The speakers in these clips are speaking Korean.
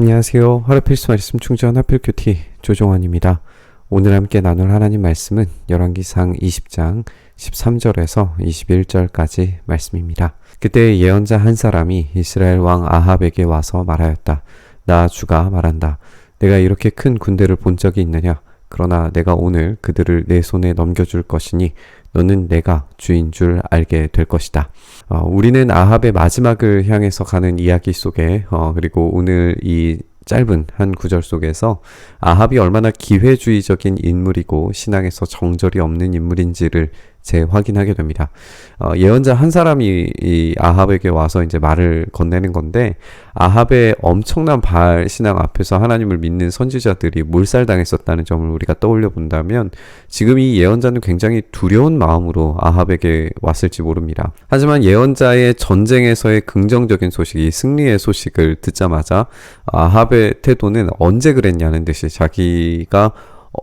안녕하세요. 하루 필수 말씀 충전 하필 큐티 조종원입니다. 오늘 함께 나눌 하나님 말씀은 열왕기상 20장 13절에서 21절까지 말씀입니다. 그때 예언자 한 사람이 이스라엘 왕 아합에게 와서 말하였다. 나 주가 말한다. 내가 이렇게 큰 군대를 본 적이 있느냐? 그러나 내가 오늘 그들을 내 손에 넘겨줄 것이니 너는 내가 주인 줄 알게 될 것이다. 어, 우리는 아합의 마지막을 향해서 가는 이야기 속에 어, 그리고 오늘 이 짧은 한 구절 속에서 아합이 얼마나 기회주의적인 인물이고 신앙에서 정절이 없는 인물인지를 재확인하게 됩니다. 어, 예언자 한 사람이 이 아합에게 와서 이제 말을 건네는 건데 아합의 엄청난 바알 신앙 앞에서 하나님을 믿는 선지자들이 몰살당했었다는 점을 우리가 떠올려 본다면 지금 이 예언자는 굉장히 두려운 마음으로 아합에게 왔을지 모릅니다. 하지만 예언자의 전쟁에서의 긍정적인 소식이 승리의 소식을 듣자마자 아합의 태도는 언제 그랬냐는 듯이 자기가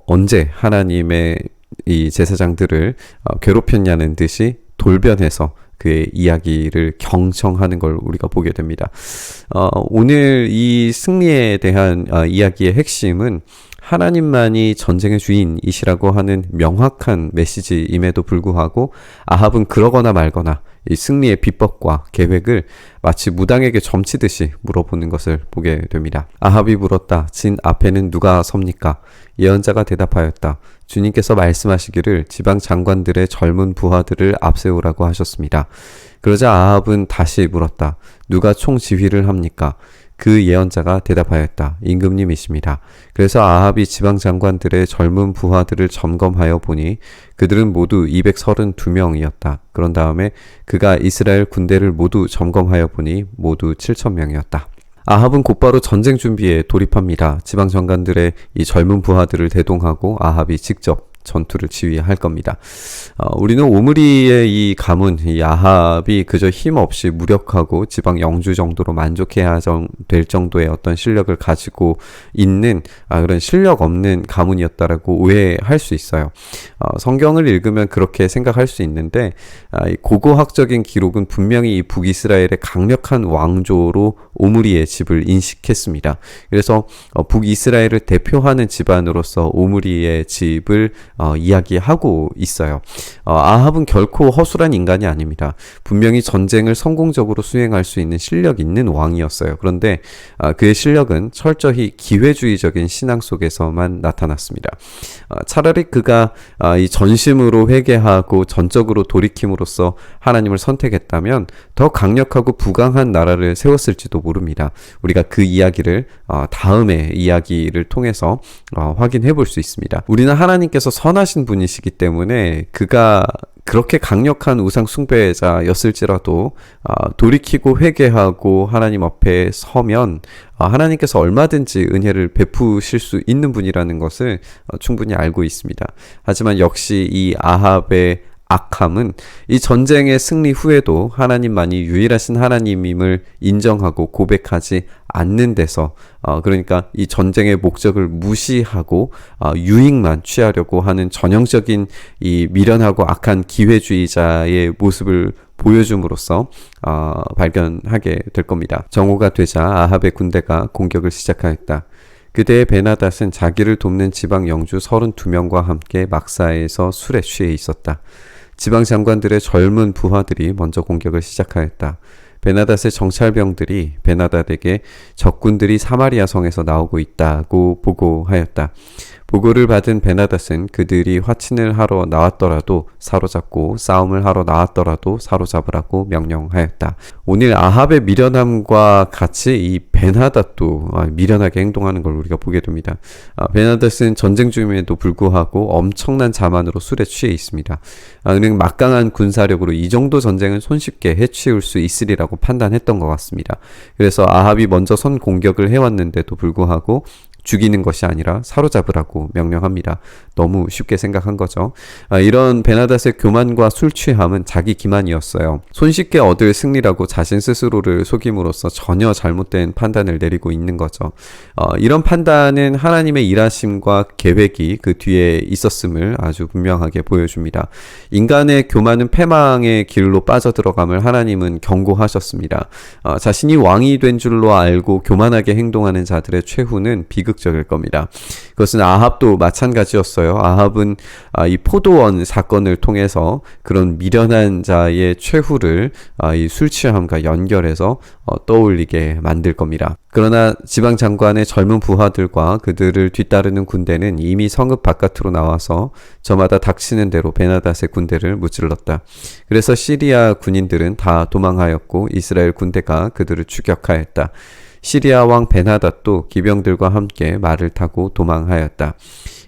언제 하나님의 이 제사장들을 어, 괴롭혔냐는 듯이 돌변해서 그의 이야기를 경청하는 걸 우리가 보게 됩니다. 어, 오늘 이 승리에 대한 어, 이야기의 핵심은 하나님만이 전쟁의 주인이시라고 하는 명확한 메시지임에도 불구하고 아합은 그러거나 말거나 이 승리의 비법과 계획을 마치 무당에게 점치듯이 물어보는 것을 보게 됩니다. 아합이 물었다. 진 앞에는 누가 섭니까? 예언자가 대답하였다. 주님께서 말씀하시기를 지방 장관들의 젊은 부하들을 앞세우라고 하셨습니다. 그러자 아합은 다시 물었다. 누가 총 지휘를 합니까? 그 예언자가 대답하였다. 임금님이십니다. 그래서 아합이 지방 장관들의 젊은 부하들을 점검하여 보니 그들은 모두 232명이었다. 그런 다음에 그가 이스라엘 군대를 모두 점검하여 보니 모두 7천명이었다. 아합은 곧바로 전쟁 준비에 돌입합니다. 지방 장관들의 이 젊은 부하들을 대동하고 아합이 직접 전투를 지휘할 겁니다. 어, 우리는 오므리의 이 가문, 이 아합이 그저 힘 없이 무력하고 지방 영주 정도로 만족해야 정, 될 정도의 어떤 실력을 가지고 있는 아, 그런 실력 없는 가문이었다라고 오해할 수 있어요. 어, 성경을 읽으면 그렇게 생각할 수 있는데 아, 이 고고학적인 기록은 분명히 이 북이스라엘의 강력한 왕조로 오므리의 집을 인식했습니다. 그래서 어, 북이스라엘을 대표하는 집안으로서 오므리의 집을 어, 이야기하고 있어요. 어, 아합은 결코 허술한 인간이 아닙니다. 분명히 전쟁을 성공적으로 수행할 수 있는 실력 있는 왕이었어요. 그런데 어, 그의 실력은 철저히 기회주의적인 신앙 속에서만 나타났습니다. 어, 차라리 그가 어, 이 전심으로 회개하고 전적으로 돌이킴으로써 하나님을 선택했다면 더 강력하고 부강한 나라를 세웠을지도 모릅니다. 우리가 그 이야기를 어, 다음의 이야기를 통해서 어, 확인해 볼 수 있습니다. 우리는 하나님께서 선하신 분이시기 때문에 그가 그렇게 강력한 우상 숭배자였을지라도 아, 돌이키고 회개하고 하나님 앞에 서면 아, 하나님께서 얼마든지 은혜를 베푸실 수 있는 분이라는 것을 어, 충분히 알고 있습니다. 하지만 역시 이 아합의 악함은 이 전쟁의 승리 후에도 하나님만이 유일하신 하나님임을 인정하고 고백하지 않는 데서 어 그러니까 이 전쟁의 목적을 무시하고 어 유익만 취하려고 하는 전형적인 이 미련하고 악한 기회주의자의 모습을 보여줌으로써 어 발견하게 될 겁니다. 정오가 되자 아합의 군대가 공격을 시작하였다. 그대의 베나닷은 자기를 돕는 지방 영주 32명과 함께 막사에서 술에 취해 있었다. 지방 장관들의 젊은 부하들이 먼저 공격을 시작하였다. 베나닷의 정찰병들이 베나닷에게 적군들이 사마리아 성에서 나오고 있다고 보고하였다. 보고를 받은 베나닷은 그들이 화친을 하러 나왔더라도 사로잡고 싸움을 하러 나왔더라도 사로잡으라고 명령하였다. 오늘 아합의 미련함과 같이 이 베나닷도 아, 미련하게 행동하는 걸 우리가 보게 됩니다. 아, 베나닷은 전쟁 중임에도 불구하고 엄청난 자만으로 술에 취해 있습니다. 아, 은행 막강한 군사력으로 이 정도 전쟁은 손쉽게 해치울 수 있으리라고 판단했던 것 같습니다. 그래서 아합이 먼저 선 공격을 해왔는데도 불구하고 죽이는 것이 아니라 사로잡으라고 명령합니다. 너무 쉽게 생각한 거죠. 아, 이런 베나닷의 교만과 술 취함은 자기 기만이었어요. 손쉽게 얻을 승리라고 자신 스스로를 속임으로써 전혀 잘못된 판단을 내리고 있는 거죠. 어, 이런 판단은 하나님의 일하심과 계획이 그 뒤에 있었음을 아주 분명하게 보여줍니다. 인간의 교만은 패망의 길로 빠져들어감을 하나님은 경고하셨습니다. 어, 자신이 왕이 된 줄로 알고 교만하게 행동하는 자들의 최후는 비극 적일 겁니다. 그것은 아합도 마찬가지였어요. 아합은 아, 이 포도원 사건을 통해서 그런 미련한 자의 최후를 아, 이술 취함과 연결해서 어, 떠올리게 만들 겁니다. 그러나 지방 장관의 젊은 부하들과 그들을 뒤따르는 군대는 이미 성읍 바깥으로 나와서 저마다 닥치는 대로 베나닷의 군대를 무찔렀다. 그래서 시리아 군인들은 다 도망하였고 이스라엘 군대가 그들을 추격하였다. 시리아 왕 베나닷도 기병들과 함께 말을 타고 도망하였다.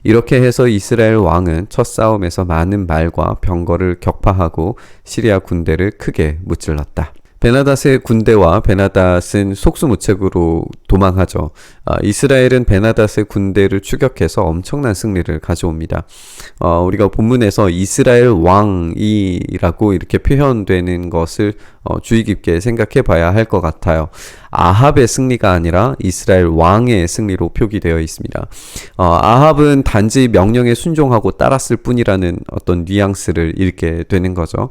이렇게 해서 이스라엘 왕은 첫 싸움에서 많은 말과 병거를 격파하고 시리아 군대를 크게 무찔렀다. 베나닷의 군대와 베나닷은 속수무책으로 도망하죠. 아, 이스라엘은 베나닷의 군대를 추격해서 엄청난 승리를 가져옵니다. 어, 우리가 본문에서 이스라엘 왕이라고 이렇게 표현되는 것을 어, 주의 깊게 생각해 봐야 할 것 같아요. 아합의 승리가 아니라 이스라엘 왕의 승리로 표기되어 있습니다. 어, 아합은 단지 명령에 순종하고 따랐을 뿐이라는 어떤 뉘앙스를 읽게 되는 거죠.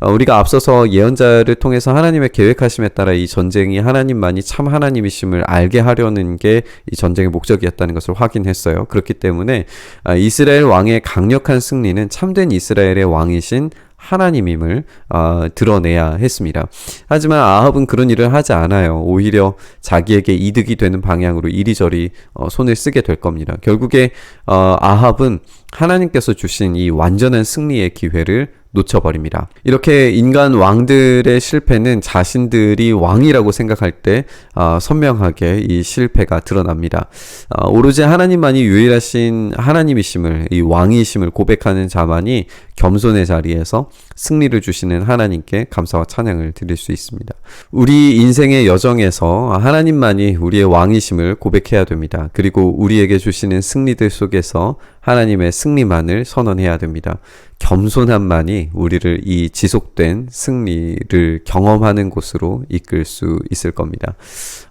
어, 우리가 앞서서 예언자를 통해서 하나님의 계획하심에 따라 이 전쟁이 하나님만이 참 하나님이심을 알게 하려는 게 이 전쟁의 목적이었다는 것을 확인했어요. 그렇기 때문에 아, 이스라엘 왕의 강력한 승리는 참된 이스라엘의 왕이신 하나님임을 어, 드러내야 했습니다. 하지만 아합은 그런 일을 하지 않아요. 오히려 자기에게 이득이 되는 방향으로 이리저리 어, 손을 쓰게 될 겁니다. 결국에 어, 아합은 하나님께서 주신 이 완전한 승리의 기회를 놓쳐버립니다. 이렇게 인간 왕들의 실패는 자신들이 왕이라고 생각할 때 어, 선명하게 이 실패가 드러납니다. 어, 오로지 하나님만이 유일하신 하나님이심을 이 왕이심을 고백하는 자만이 겸손의 자리에서 승리를 주시는 하나님께 감사와 찬양을 드릴 수 있습니다. 우리 인생의 여정에서 하나님만이 우리의 왕이심을 고백해야 됩니다. 그리고 우리에게 주시는 승리들 속에서 하나님의 승리만을 선언해야 됩니다. 겸손함만이 우리를 이 지속된 승리를 경험하는 곳으로 이끌 수 있을 겁니다.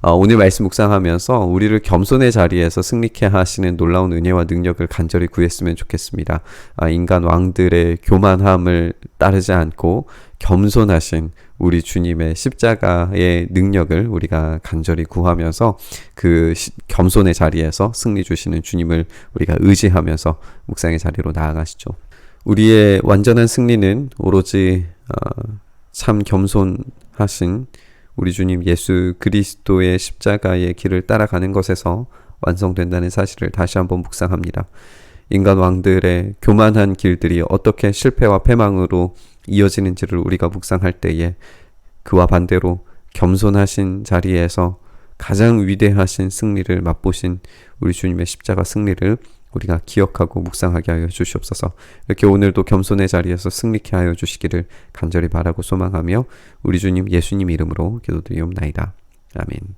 어, 오늘 말씀 묵상하면서 우리를 겸손의 자리에서 승리케 하시는 놀라운 은혜와 능력을 간절히 구했으면 좋겠습니다. 아, 인간 왕들의 교만함을 따르지 않고 겸손하신 우리 주님의 십자가의 능력을 우리가 간절히 구하면서 그 겸손의 자리에서 승리 주시는 주님을 우리가 의지하면서 묵상의 자리로 나아가시죠. 우리의 완전한 승리는 오로지 어, 참 겸손하신 우리 주님 예수 그리스도의 십자가의 길을 따라가는 것에서 완성된다는 사실을 다시 한번 묵상합니다. 인간 왕들의 교만한 길들이 어떻게 실패와 패망으로 이어지는지를 우리가 묵상할 때에 그와 반대로 겸손하신 자리에서 가장 위대하신 승리를 맛보신 우리 주님의 십자가 승리를 우리가 기억하고 묵상하게 하여 주시옵소서. 이렇게 오늘도 겸손의 자리에서 승리케 하여 주시기를 간절히 바라고 소망하며 우리 주님 예수님 이름으로 기도드리옵나이다. 아멘.